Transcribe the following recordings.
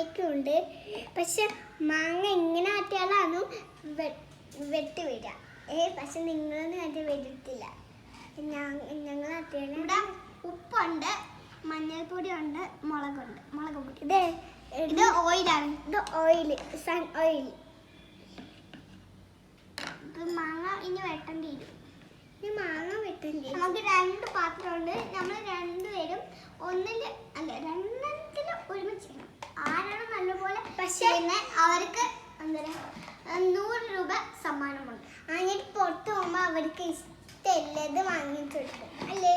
മാങ്ങയൊക്കെ ഉണ്ട് പക്ഷെ മാങ്ങ എങ്ങനെ ആട്ടിയാലാണ് വെട്ടി വരിക. ഏ പക്ഷെ നിങ്ങളൊന്നും അത് വരത്തില്ല ഞങ്ങൾ ഇവിടെ ഉപ്പുണ്ട് മഞ്ഞൾപ്പൊടി ഉണ്ട് മുളകുണ്ട്. മുളക് പൊടി ഇത് ഇത് ഓയിലാണ്. ഇത് ഓയിൽ സൺ ഓയിൽ. മാങ്ങ ഇനി വെട്ടേണ്ടി വരും. ഇനി മാങ്ങ വെട്ടണ്ടേ നമുക്ക് രണ്ട് പാത്രമുണ്ട്. നമ്മൾ രണ്ടുപേരും ഒന്നിൽ അല്ല രണ്ടെണ്ണത്തിലും ഒരുമിച്ച് ചെയ്യണം ആരാണ് നല്ലപോലെ പക്ഷേ- ചെയ്യുന്നത് അവർക്ക് എന്താ നൂറ് രൂപ സമ്മാനമുണ്ട്. അങ്ങനെ പുറത്ത് പോകുമ്പോൾ അവർക്ക് ഇഷ്ടമുള്ളത് വാങ്ങിച്ചു കൊടുക്കും. അല്ലേ?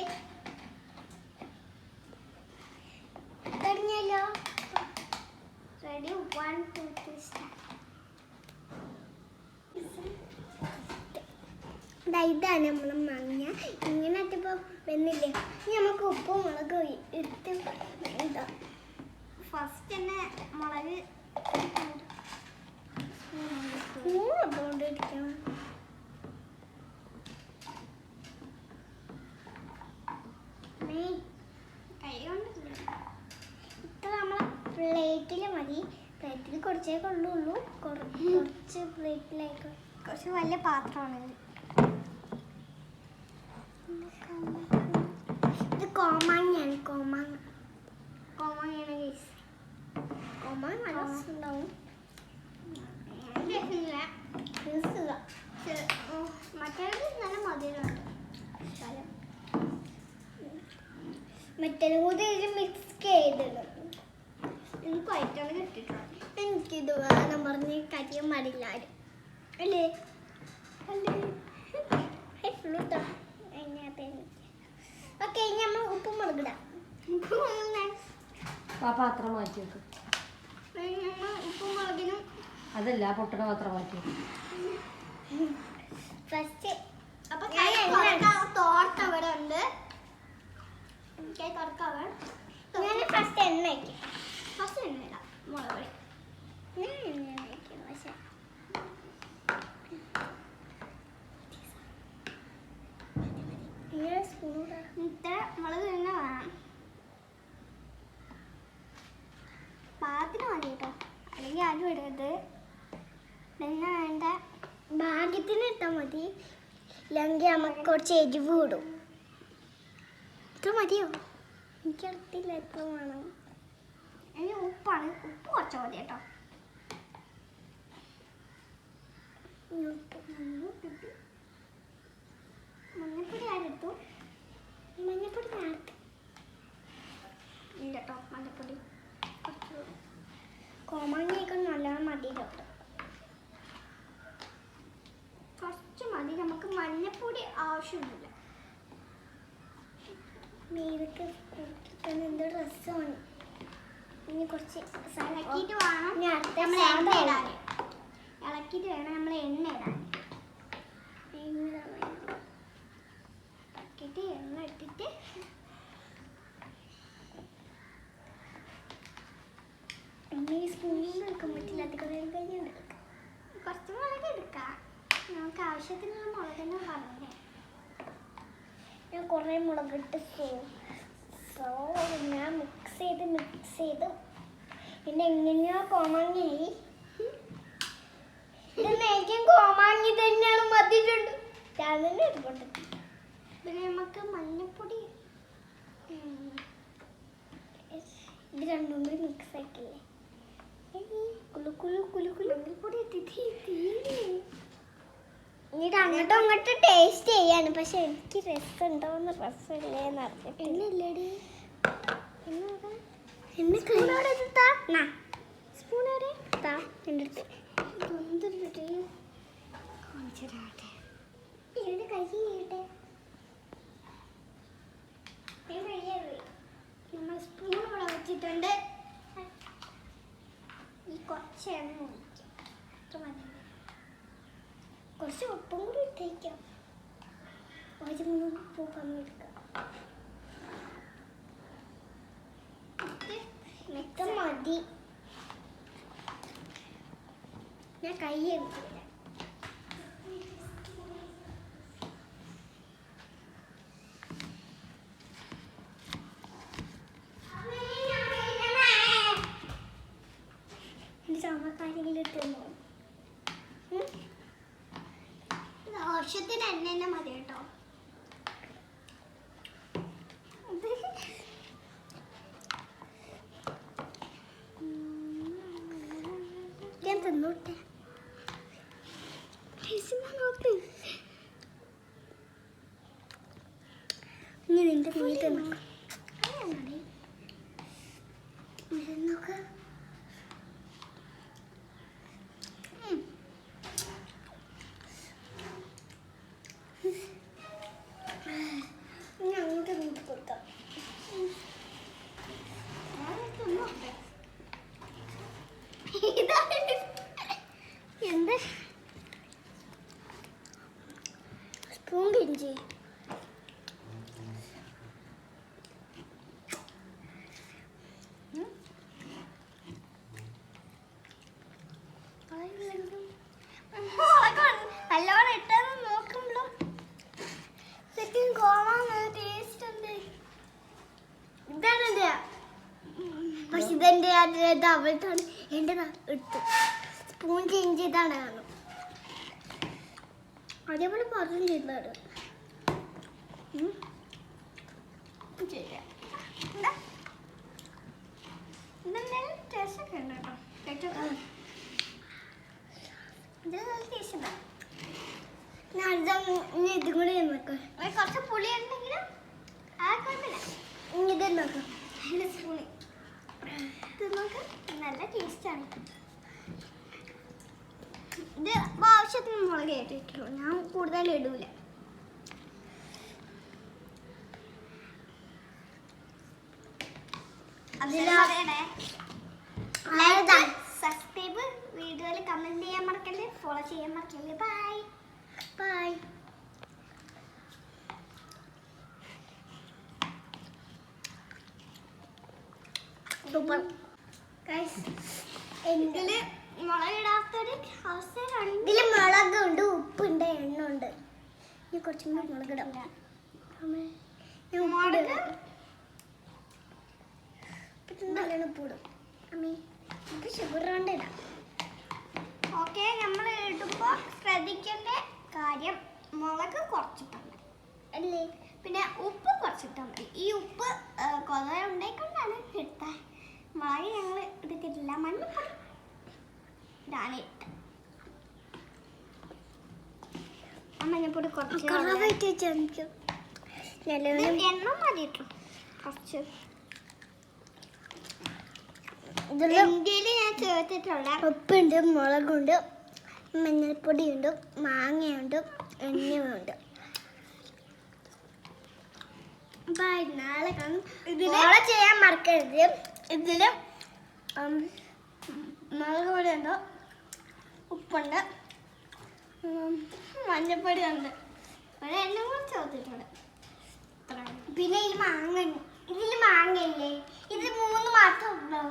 തുടങ്ങിയല്ലോ. റെഡി വൺ ടു ത്രീ ഇതാണ് നമ്മൾ മഞ്ഞ. ഇങ്ങനെ ഇട്ടിപ്പോൾ വന്നില്ലേ? ഇനി നമുക്ക് ഉപ്പും മുളകും ഇട്ട് ഫസ്റ്റ് തന്നെ മുളക് പ്ലേറ്റിൽ മതി. പ്ലേറ്റിൽ കുറച്ചേ കൊള്ളുള്ളൂ. കുറ- കുറച്ച് പ്ലേറ്റിലേക്ക്. കുറച്ച് വലിയ പാത്രമാണ്. ഇത്. കോമാങ്ങയാണ് കോമാങ്ങ. കോമാങ്ങയാണ് ഗൈസ് മറ്റേതും കൂടി ഇതിൽ മിക്സ് ചെയ്തിടും. എനിക്ക് വൈറ്റാണ് കിട്ടിയിട്ടുണ്ട് എനിക്കിത് വേണം പറഞ്ഞ് കരിയാൻ പാടില്ല ആരും. അല്ലേ? അല്ലേ? ഫ്ലൂട്ടാ ഓക്കെ ഇനി നമ്മൾ ഉപ്പും മുളകിടാം ആ പാത്രം മാറ്റി വെക്കും. ഉപ്പും മുളകിനും. അതല്ല ആ പൊട്ടണ പാത്രം മാറ്റി ഫസ്റ്റ് അപ്പൊ തോർത്ത് അവിടെ ഉണ്ട്. കൈ തുറക്കാവേ. ഞാൻ ഫസ്റ്റ് എണ്ണ ഫസ്റ്റ് എണ്ണ ഇടാം. മുളക് പൊടി. ഞാൻ എണ്ണ വേണം. പാത്തിന് മതി കേട്ടോ. അല്ലെങ്കിൽ ആരും ഇടരുത്. പിന്നെ വേണ്ട. ഭാഗ്യത്തിന് ഇട്ടാൽ മതി. ഇല്ലെങ്കിൽ നമുക്ക് കുറച്ച് എരിവ് ഇടും ഇത്ര മതിയോ? ഉപ്പാണ് ഉപ്പ് കുറച്ചാൽ മതി കേട്ടോ. ഉപ്പ്. ഉപ്പിട്ട് മഞ്ഞപ്പൊടി ആരെടുത്തു മഞ്ഞപ്പൊടി നേരത്തെ ഇല്ല കേട്ടോ മഞ്ഞപ്പൊടി കുറച്ച് കോമാങ്ങിയൊക്കെ നല്ലോണം മതി കേട്ടോ കുറച്ച് മതി നമുക്ക് മഞ്ഞപ്പൊടി ആവശ്യമൊന്നുമില്ല ഇതൊക്കെ കൂട്ടിത്തന്നെ എന്തോ ഇനി കുറച്ച് ഇളക്കിയിട്ട് വേണം. ഇനി അടുത്ത നമ്മൾ എണ്ണ. ഇടാൻ ഇളക്കിയിട്ട് വേണം നമ്മൾ എണ്ണ ഇടാൻ ഇളക്കിയിട്ട് എണ്ണ ഇട്ടിട്ട് സ്പൂണിൽ എടുക്കാൻ പറ്റില്ല. അധികം കഴിഞ്ഞാൽ കുറച്ച് മുളക് എടുക്കാം. നമുക്ക് ആവശ്യത്തിനുള്ള മുളക് തന്നെ പറഞ്ഞേ ഞാൻ കുറേ മുളകിട്ട് സോ സോ ഞാൻ മിക്സ് ചെയ്ത് മിക്സ് ചെയ്ത്. പിന്നെ എങ്ങനെയോ കോമാങ്ങിയായി. ഇത് നേക്കും കോമാങ്ങി തന്നെയാണ് മതിയിട്ടുണ്ട് ഞാൻ തന്നെ എടുക്കട്ടെ പിന്നെ നമുക്ക് മഞ്ഞപ്പൊടി. ഇത് രണ്ടും കൂടി മിക്സ് ആക്കില്ലേ കുലു കുലു കുലു കുലു. തീരെ എന്നിട്ട് അങ്ങോട്ടും ഇങ്ങോട്ടും ടേസ്റ്റ് ചെയ്യാണ്. പക്ഷെ എനിക്ക് രസമുണ്ടോന്ന് രസമില്ലേന്ന് സ്പൂൺ ഇവിടെ വെച്ചിട്ടുണ്ട്. ഈ കുറച്ച് എണ്ണ അത്ര മതി കുറച്ച് ഉപ്പും കൂടി ഇട്ടേക്കാം ഒരു മൂന്ന് ഉപ്പ് കമ്മിയെടുക്കാം ഇത് മതി ഞാൻ കൈ എടുക്കില്ല ആവശ്യത്തിന് എണ്ണ തന്നെ മതി കേട്ടോ. ഞാൻ തിന്നോട്ടെ. നോക്ക് ഇനി നിന്റെ നീ നോക്ക് ഇനി അങ്ങോട്ട് നീട്ടി കൊടുക്കാം എന്താ സ്പൂൺ പിഞ്ചി നല്ലോണം ഇട്ടത് നോക്കുമ്പോഴും ശരിക്കും കോവാൻ ടേസ്റ്റ് ഉണ്ട് ഇതാണ് എന്റെ പക്ഷെ അതിലേത് അവളുടെ എന്റെ എടുത്തു. സ്പൂൺ ചേഞ്ച് ചെയ്താണ് കാണും. അതേപോലെ പറഞ്ഞു ചെയ്താണ് ഒക്കെ ഉണ്ട് കേട്ടോ. ഇത് നല്ല. ഞാൻ ഇനി നോക്കാം. കുറച്ച് പുളി ഉണ്ടെങ്കിലും ഇത് ഇത് നല്ല ടേസ്റ്റാണ് ഇത് ആവശ്യത്തിന് മുളക് ഇട്ടിട്ടുള്ളൂ. ഞാൻ കൂടുതൽ ഇടൂല. സബ്സ്ക്രൈബ് വീഡിയോയിൽ കമന്റ് ചെയ്യാൻ മറക്കല്ലേ? ഫോളോ ചെയ്യാൻ മറക്കല്ലേ? Bye bye super. ഇതിൽ ഇതിൽ മുളകുണ്ട് ഉപ്പുണ്ട് എണ്ണ ഉണ്ട് ഇനി കുറച്ചും കൂടി മുളകിടാം. മുളക്? നല്ലോണം അമ്മേ ഇത് ഷുഗർ കൊണ്ട് ഇടാം. ഓക്കെ നമ്മൾ ഇടുമ്പോൾ ശ്രദ്ധിക്കേണ്ട കാര്യം മുളക് കുറച്ചിട്ടാൽ മതി. അല്ലേ? പിന്നെ ഉപ്പ് കുറച്ചിട്ടാൽ മതി. ഈ ഉപ്പ് കുറേ ഉണ്ടായിക്കൊണ്ടാണ് ഇട്ടത് മുളക് ഞങ്ങൾ എടുത്തിട്ടില്ല. മഞ്ഞപ്പൊടി ഇതാണ് ആ മഞ്ഞപ്പൊടി കുറച്ച് കുറവായിട്ട് വെച്ചാൽ എണ്ണ മതി കേട്ടോ കുറച്ച് ഇന്ത്യയിൽ ഞാൻ ചേർത്തിട്ടുള്ള ഉപ്പുണ്ട് മുളകുണ്ട് മഞ്ഞൾപ്പൊടിയുണ്ട് മാങ്ങയുണ്ട് എണ്ണയുണ്ട് നാളെ കാണും ചെയ്യാൻ മറക്കരുത്. ഇതിൽ ഉം, മുളക് പൊടി ഉണ്ട് ഉപ്പുണ്ട് ഉം, മഞ്ഞപ്പൊടി ഉണ്ട് കൂടെ ചേർത്തിട്ടുണ്ട് പിന്നെ ഈ മാങ്ങ ഇതിൽ മാങ്ങയില്ലേ ഇത് മൂന്ന് മാത്രം ഉണ്ടോ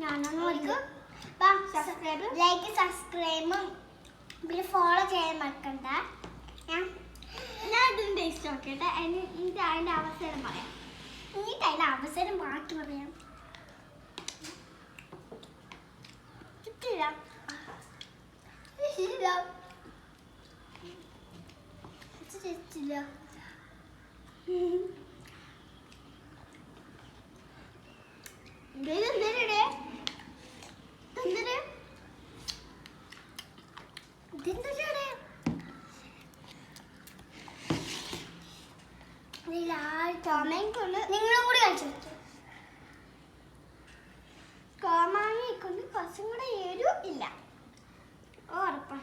ഞാനൊന്നും ലൈക്ക് സബ്സ്ക്രൈബും ഫോളോ ചെയ്യാൻ മറക്കണ്ട. ഞാൻ ഞാൻ ഇതിന് ടേസ്റ്റ് നോക്കിയിട്ട് എനിക്ക് അതിന്റെ അവസരം പറയാം. എന്നിട്ട് അതിന് അവസരം ബാക്കി പറയാം കിട്ടില്ല. ഇതെന്തിനെ എന്തിന് ഇതെന്തൊക്കെയാണ്? ഇതിൽ ആര് ചുമയും നിങ്ങളും കൂടി കഴിച്ചു കോമാങ്ങി കൊണ്ട് കുറച്ചും കൂടെ എരു ഇല്ല ഉറപ്പാ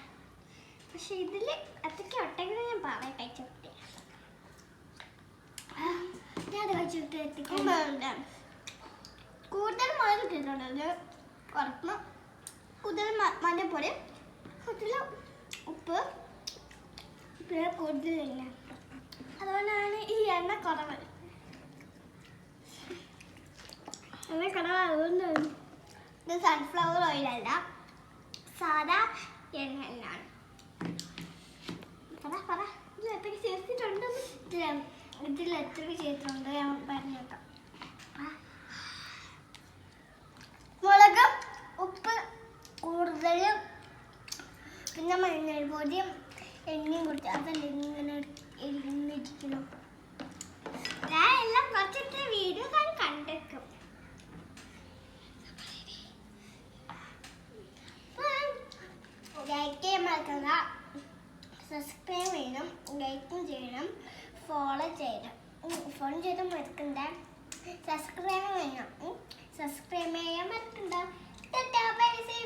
പക്ഷെ ഇതിൽ അതൊക്കെ ഒട്ടെങ്കിലും ഞാൻ പറയാം കഴിച്ചോട്ടെ ഞാൻ കഴിച്ചിട്ട് എത്തിക്കാം കൂടുതൽ മഴ ഇട്ടിട്ടുണ്ട് ഉറപ്പ് കൂടുതൽ മഞ്ഞപ്പൊടി കൂടുതൽ ഉപ്പ്. പിന്നെ കൂടുതൽ എണ്ണ അതുകൊണ്ടാണ് ഈ എണ്ണ കുറവ്. എണ്ണ കുറവ് അതുകൊണ്ടാണ് ഇത് സൺഫ്ലവർ ഓയിലല്ല സാധാ എണ്ണ എണ്ണാണ് പറ പറ. ഇതിൽ എത്രയ്ക്ക് ചേർത്തിട്ടുണ്ടെന്ന് ഇതിൽ എത്ര ചേർത്തിട്ടുണ്ട് ഞാൻ പറഞ്ഞേക്കാം മുളക് ഉപ്പ് കൂടുതൽ എണ്ണയും അതല്ല ഇങ്ങനെ ഇരുന്നിരിക്കണം ഞാൻ എല്ലാം കുറച്ചിട്ട് വീഡിയോ ഞാൻ കണ്ടേക്കും. ലൈക്ക് ചെയ്യാൻ മറക്കണ്ട. സബ്സ്ക്രൈബ് ചെയ്യണം ലൈക്കും ചെയ്യണം ഫോളോ ചെയ്യണം. ഫോളോ ചെയ്ത് മറക്കണ്ട. സബ്സ്ക്രൈബ് ചെയ്യണം സബ്സ്ക്രൈബ് ചെയ്യാൻ മറക്കണ്ട. Bye see